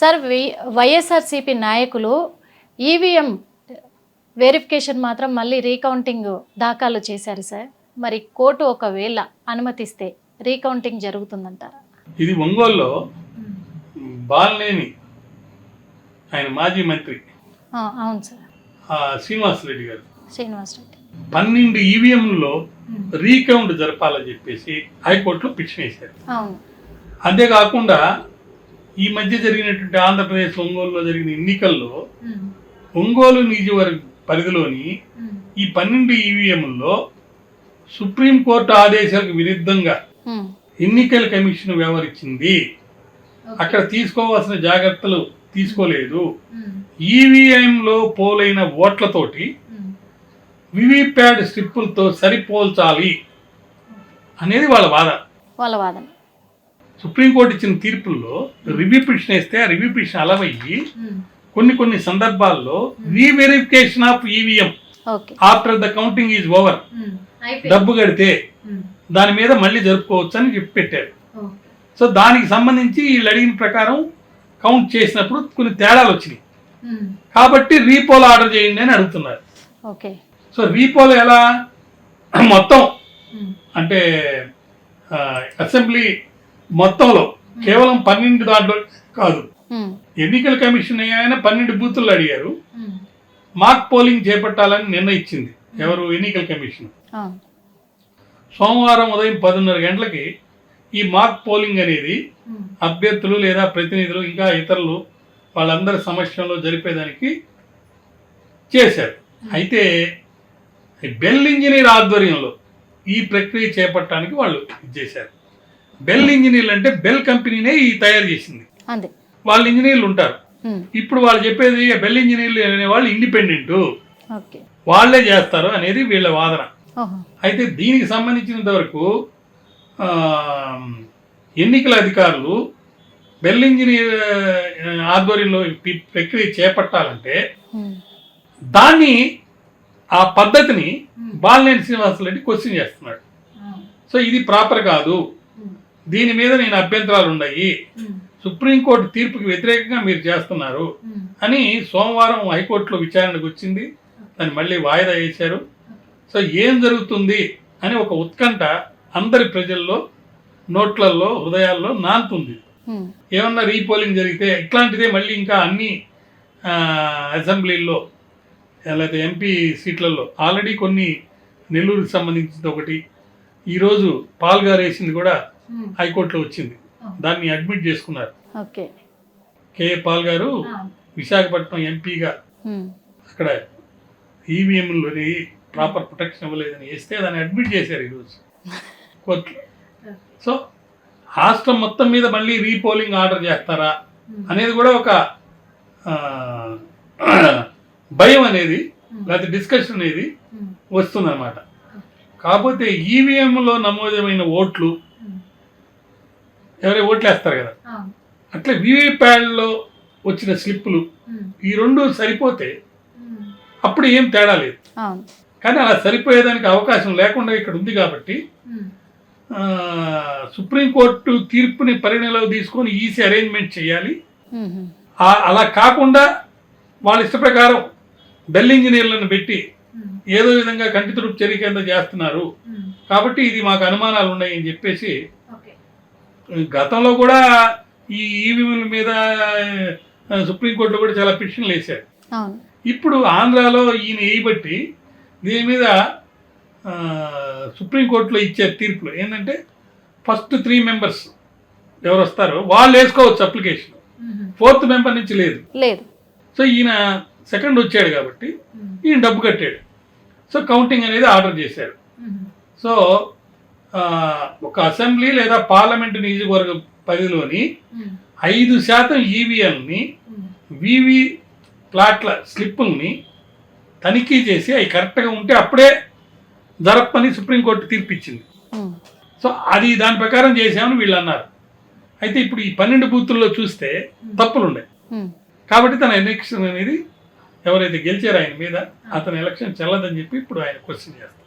Sir we- YSRCP నాయకులు EVM verification మాత్రం మళ్ళీ రీకౌంటింగ్ దాఖలు చేశారు సార్. మరి కోర్టు ఒకవేళ అనుమతిస్తే రీకౌంటింగ్ జరుగుతుందంటారా? ఇది ఒంగోలులో బాలినేని ఆయన మాజీ మంత్రి. అవును సార్. శ్రీనివాస్ రెడ్డి గారు. శ్రీనివాస్ రెడ్డి పన్నెండు ఈవీఎంలలో రీకౌంట్ జరపాలని చెప్పేసి హైకోర్టులో పిటిషన్ వేశారు. అవును. అంతేకాకుండా ఈ మధ్య జరిగినటువంటి ఆంధ్రప్రదేశ్ ఒంగోలులో జరిగిన ఎన్నికల్లో ఒంగోలు నియోజకవర్గ పరిధిలోని ఈ పన్నెండు ఈవీఎంల్లో సుప్రీంకోర్టు ఆదేశాలకు విరుద్ధంగా ఎన్నికల కమిషన్ వ్యవహరించింది. అక్కడ తీసుకోవాల్సిన జాగ్రత్తలు తీసుకోలేదు. ఈవీఎంలో పోలైన ఓట్లతోటి వివిప్యాడ్ స్ట్రిప్పులతో సరిపోల్చాలి అనేది వాళ్ళ వాదన వాళ్ళ వాదన. సుప్రీంకోర్టు ఇచ్చిన తీర్పుల్లో రివ్యూ పిటిషన్ వేస్తే ఆ రివ్యూ పిటిషన్ అలవయ్యి కొన్ని కొన్ని సందర్భాల్లో reverification of EVM after the counting is over. డబ్బు కడితే దాని మీద మళ్ళీ జరుపుకోవచ్చు అని చెప్పి పెట్టారు. సో దానికి సంబంధించి వీళ్ళు అడిగిన ప్రకారం కౌంట్ చేసినప్పుడు కొన్ని తేడాలు వచ్చినాయి. కాబట్టి రీపోల్ ఆర్డర్ చేయండి అని అడుగుతున్నారు. ఓకే. సో రీపోల్ ఎలా? మొత్తం అంటే అసెంబ్లీ మొత్తంలో కేవలం పన్నెండు దాంట్లో కాదు. ఎన్నికల కమిషన్ అయినా పన్నెండు బూతులు అడిగారు. మాక్ పోలింగ్ చేపట్టాలని నిర్ణయించింది. ఎవరు? ఎన్నికల కమిషన్. సోమవారం ఉదయం పదిన్నర గంటలకి ఈ మాక్ పోలింగ్ అనేది అభ్యర్థులు లేదా ప్రతినిధులు ఇంకా ఇతరులు వాళ్ళందరి సమక్షంలో జరిపేదానికి చేశారు. అయితే బెల్ ఇంజనీర్ ఆధ్వర్యంలో ఈ ప్రక్రియ చేపట్టడానికి వాళ్ళు ఇది చేశారు. బెల్ ఇంజనీర్లు అంటే బెల్ కంపెనీనే ఈ తయారు చేసింది. అంతే. వాళ్ళ ఇంజనీర్లు ఉంటారు. ఇప్పుడు వాళ్ళు చెప్పేది బెల్ ఇంజనీర్లు అనే వాళ్ళు ఇండిపెండెంట్. వాళ్ళే చేస్తారు అనేది వీళ్ళ వాదన. అయితే దీనికి సంబంధించినంత వరకు ఎన్నికల అధికారులు బెల్ ఇంజనీర్ ఆధ్వర్యంలో ప్రక్రియ చేపట్టాలంటే దాన్ని ఆ పద్ధతిని బాలినేని శ్రీనివాసరెడ్డి క్వశ్చన్ చేస్తున్నాడు. సో ఇది ప్రాపర్ కాదు. దీని మీద నేను అభ్యంతరాలు ఉన్నాయి. సుప్రీంకోర్టు తీర్పుకి వ్యతిరేకంగా మీరు చేస్తున్నారు అని సోమవారం హైకోర్టులో విచారణకు వచ్చింది. దాన్ని మళ్ళీ వాయిదా వేశారు. సో ఏం జరుగుతుంది అని ఒక ఉత్కంఠ అందరి ప్రజల్లో నోట్లలో హృదయాల్లో నానుతుంది ఏమన్నా రీపోలింగ్ జరిగితే ఇట్లాంటిదే మళ్ళీ ఇంకా అన్ని అసెంబ్లీల్లో లేకపోతే ఎంపీ సీట్లలో ఆల్రెడీ కొన్ని నెల్లూరుకి సంబంధించింది ఒకటి. ఈరోజు పాల్ గారు వేసింది కూడా హైకోర్టులో వచ్చింది. దాన్ని అడ్మిట్ చేసుకున్నారు. కేఏ పాల్ గారు విశాఖపట్నం ఎంపీగా ఉమ్, అక్కడ ఈవీఎంలోని ప్రాపర్ ప్రొటెక్షన్ ఇవ్వలేదని వేస్తే దాన్ని అడ్మిట్ చేశారు ఈరోజు. కోర్టులో. సో రాష్ట్రం మొత్తం మీద మళ్ళీ రీపోలింగ్ ఆర్డర్ చేస్తారా అనేది కూడా ఒక భయం అనేది లేకపోతే డిస్కషన్ అనేది వస్తుందన్నమాట. కాకపోతే ఈవీఎంలో నమోదమైన ఓట్లు ఎవరైనా ఓట్లు వేస్తారు కదా అట్లా వీవీప్యాడ్లో వచ్చిన స్లిప్పులు ఈ రెండు సరిపోతే అప్పుడు ఏం తేడా లేదు. కానీ అలా సరిపోయేదానికి అవకాశం లేకుండా ఇక్కడ ఉంది కాబట్టి సుప్రీంకోర్టు తీర్పుని పరిగణలోకి తీసుకొని ఈసీ అరేంజ్మెంట్ చేయాలి. అలా కాకుండా వాళ్ళ ఇష్ట ప్రకారం బెల్ ఇంజనీర్లను పెట్టి ఏదో విధంగా కంటి తుడుపు చర్య కింద చేస్తున్నారు. కాబట్టి ఇది మాకు అనుమానాలు ఉన్నాయి అని చెప్పేసి గతంలో కూడా ఈ ఈవీఎంల మీద సుప్రీంకోర్టులో కూడా చాలా పిటిషన్లు వేశారు. అవును. ఇప్పుడు ఆంధ్రాలో ఈయన వేయబట్టి దీని మీద ఆ, సుప్రీంకోర్టులో ఇచ్చే తీర్పులు ఏంటంటే ఫస్ట్ త్రీ మెంబర్స్ ఎవరు వస్తారో వాళ్ళు వేసుకోవచ్చు అప్లికేషన్. ఫోర్త్ మెంబర్ నుంచి లేదు. లేదు. సో ఈయన సెకండ్ వచ్చాడు కాబట్టి ఈయన డబ్బు కట్టాడు. సో కౌంటింగ్ అనేది ఆర్డర్ చేశారు. సో ఒక అసెంబ్లీ లేదా పార్లమెంట్ నియోజకవర్గ పరిధిలోని ఐదు శాతం ఈవీఎల్ని వివి ప్లాట్ల స్లిప్పుల్ని తనిఖీ చేసి అవి కరెక్ట్గా ఉంటే అప్పుడే జరపని సుప్రీంకోర్టు తీర్పిచ్చింది. సో అది దాని ప్రకారం చేసామని వీళ్ళు అన్నారు. అయితే ఇప్పుడు ఈ పన్నెండు బూతుల్లో చూస్తే తప్పులు ఉన్నాయి కాబట్టి తన ఎలక్షన్ అనేది ఎవరైతే గెలిచారో ఆయన మీద అతని ఎలక్షన్ చెల్లదని చెప్పి ఇప్పుడు ఆయన క్వశ్చన్ చేస్తారు.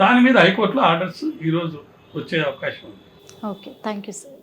దాని మీద హైకోర్టులో ఆర్డర్స్ ఈరోజు వచ్చే అవకాశం ఉంది. Okay thank you sir.